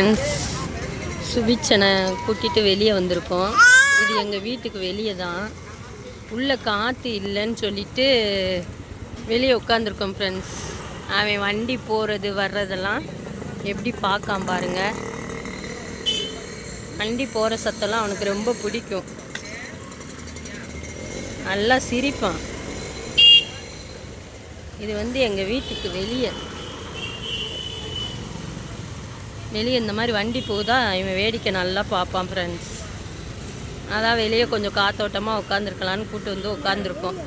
Friends சுபிச்சனை கூட்டிகிட்டு வெளியே வந்திருக்கோம். இது எங்கள் வீட்டுக்கு வெளியே தான். உள்ளே காற்று இல்லைன்னு சொல்லிட்டு வெளியே உட்காந்துருக்கோம் ஃப்ரெண்ட்ஸ் அவன் வண்டி போகிறது வர்றதெல்லாம் எப்படி பார்க்காம பாருங்க. வண்டி போகிற சத்தம்லாம் அவனுக்கு ரொம்ப பிடிக்கும். நல்லா சிரிப்பான். இது வந்து எங்கள் வீட்டுக்கு வெளியே. வெளியே இந்த மாதிரி வண்டி போகுதா? இவன் வேடிக்கை நல்லா பார்ப்பான் ஃப்ரெண்ட்ஸ் அதான் வெளியே கொஞ்சம் காத்தோட்டமாக உட்காந்துருக்கலான்னு கூட்டு வந்து உட்காந்துருக்கோம்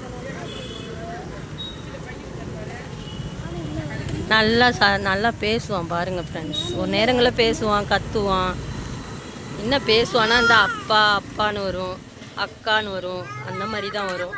நல்லா ச நல்லா பேசுவான் பாருங்கள் ஃப்ரெண்ட்ஸ் ஒரு நேரங்களில் பேசுவான் கத்துவான். என்ன பேசுவான்னா இந்த அப்பா அப்பான்னு வரும் அக்கான்னு வரும் அந்த மாதிரி தான் வரும்.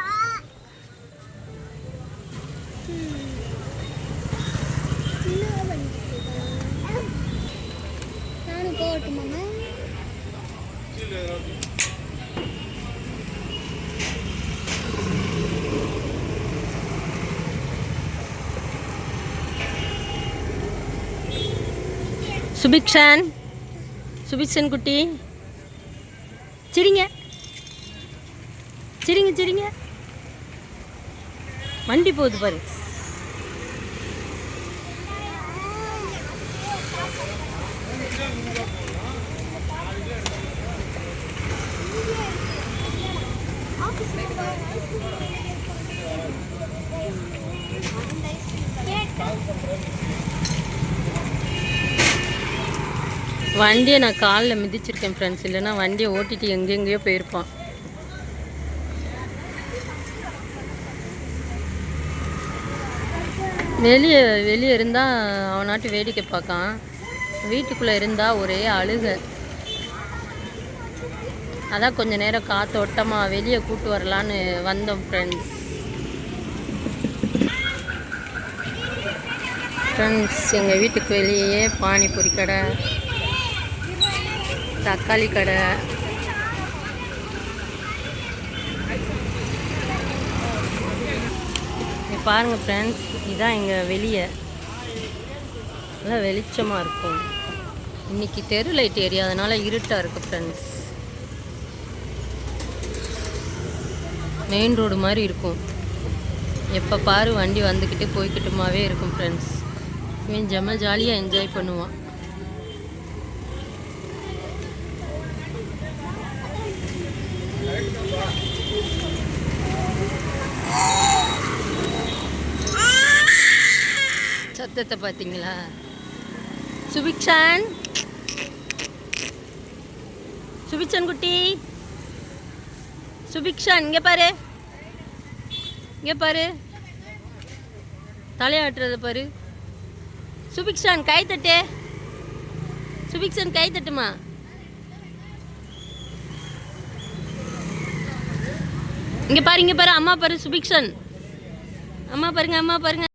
சுபிக்ஷன். சுபிக்ஷன் குட்டி சிரிங்க. சிரிங்க சிரிங்க. வண்டி போகுது பாரு. வண்டியை நான் காலில் மிதிச்சிருக்கேன் ஃப்ரெண்ட்ஸ் இல்லைன்னா வண்டியை ஓட்டிட்டு எங்கெங்கேயோ போயிருப்பான். வெளியே வெளியே இருந்தால் அவனாட்டு வேடிக்கை பார்க்கான். வீட்டுக்குள்ளே இருந்தால் ஒரே அழுகை. அதான் கொஞ்சம் நேரம் காத்தோட்டமாக வெளியே கூட்டு வரலான்னு வந்தோம் ஃப்ரெண்ட்ஸ் ஃப்ரெண்ட்ஸ் எங்கள் வீட்டுக்கு வெளியே பானிபூரி கடை தக்காளி கடை. பாருங்கள் ஃப்ரெண்ட்ஸ் இதான் எங்கள் வெளியே. நல்லா வெளிச்சமாக இருக்கும். இன்னைக்கு தெரு லைட் எரியாதனால இருட்டாக இருக்குது ஃப்ரெண்ட்ஸ் மெயின் ரோடு மாதிரி இருக்கும். எப்போ பாரு வண்டி வந்துக்கிட்டு போய்கிட்டுமாவே இருக்கும் ஃப்ரெண்ட்ஸ் இவன் ஜம்ம ஜாலியாக என்ஜாய் பண்ணுவான். சத்தத்தை பார்த்தீங்களா? சுபிக்ஷான்? சுபிக்ஷன் குட்டி. சுபிக்ஷா இங்கே பாரு. இங்கே பாரு. தலையாட்டுறத பாரு. சுபிக்ஷான் கை தட்டு. சுபிக்ஷன் கை தட்டுமா? இங்கே பாரு இங்கே பாரு. அம்மா பாரு சுபிக்ஷன். அம்மா பாருங்க அம்மா பாருங்க.